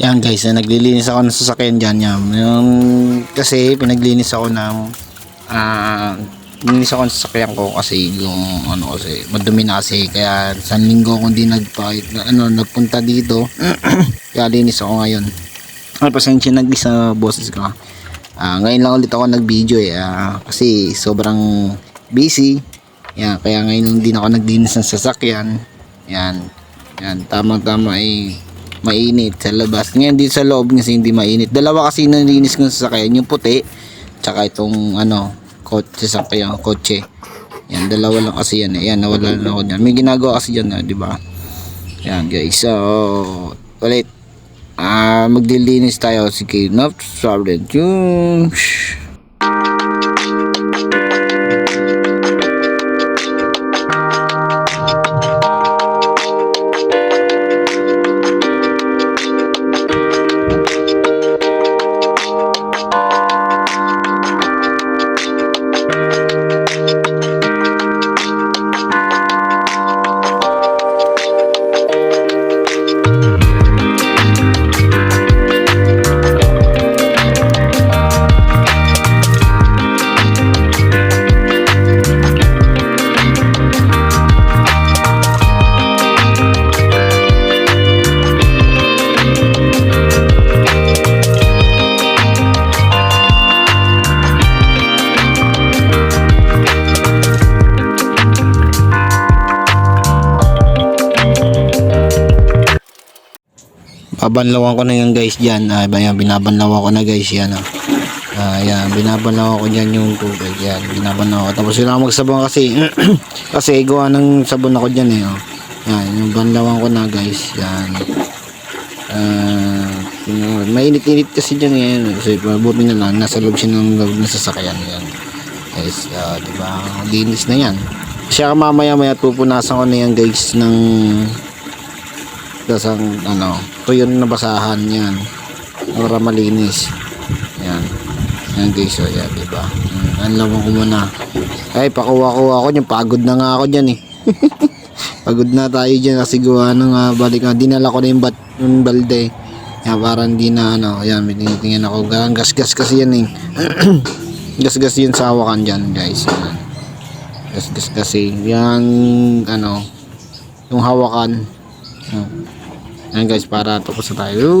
Yan guys, na naglilinis ako ng sasakyan dyan. Yan. Kasi pinaglinis ako ng ah nilinis ako ng sasakyan ko kasi yung ano kasi madumi na kasi. Kaya sa linggo kung di nagpa ano nagpunta dito. Kaya linis ako ngayon. Ay pasensya nagli sa boses ko Ah, ngayon lang ulit ako nag video eh ah, kasi sobrang busy. Yan kaya ngayon hindi na ako naglinis ng sasakyan. Yan yan tamang tama eh mainit sa labas. Ngayon dito sa loob kasi hindi mainit. Dalawa kasi nalinis ko sa sasakyan yung puti tsaka itong ano kotse sa kaya kotse. Yan dalawa lang kasi yan eh. yan nawala na ako dyan. May ginagawa kasi dyan na di ba? Yan guys. So ulit. Ah maglilinis tayo. Sige no problem yung Babanlawan ko na yan guys dyan. Ah, yan, binabanlawan ko na guys yan. Ah. Ah, yan, binabanlawan ko dyan yung tubig. Yan, binabanlawan ko. Tapos sila magsabon kasi. kasi gawa ng sabon ako dyan eh. Oh. Yan, yung banlawan ko na guys. Yan. Ah, yun, mainit-init kasi dyan eh. Kasi mabuti na lang. Nasa loob siya ng loob ng sasakyan. Yan. Guys, ah, diba? Linis na yan. Siya mamaya maya pupunasan ko na yan guys ng tas ang ano tuyo na basahan yan para malinis. Yan. Yan guys so yan diba? Ang lamang ko muna. Ay pakuha-kuha ko yung pagod na nga ako dyan eh. Pagod na tayo dyan kasi gawa nang uh, balik na dinala ko na yung, bat, yung balde. Yan para hindi na ano yan tinitingin ako. Gang gas-gas kasi yan eh. Gas-gas yun sa hawakan dyan guys. Yan. Gas-gas kasi. Yan ano yung hawakan. yan. Ayan guys, para tapos na tayo.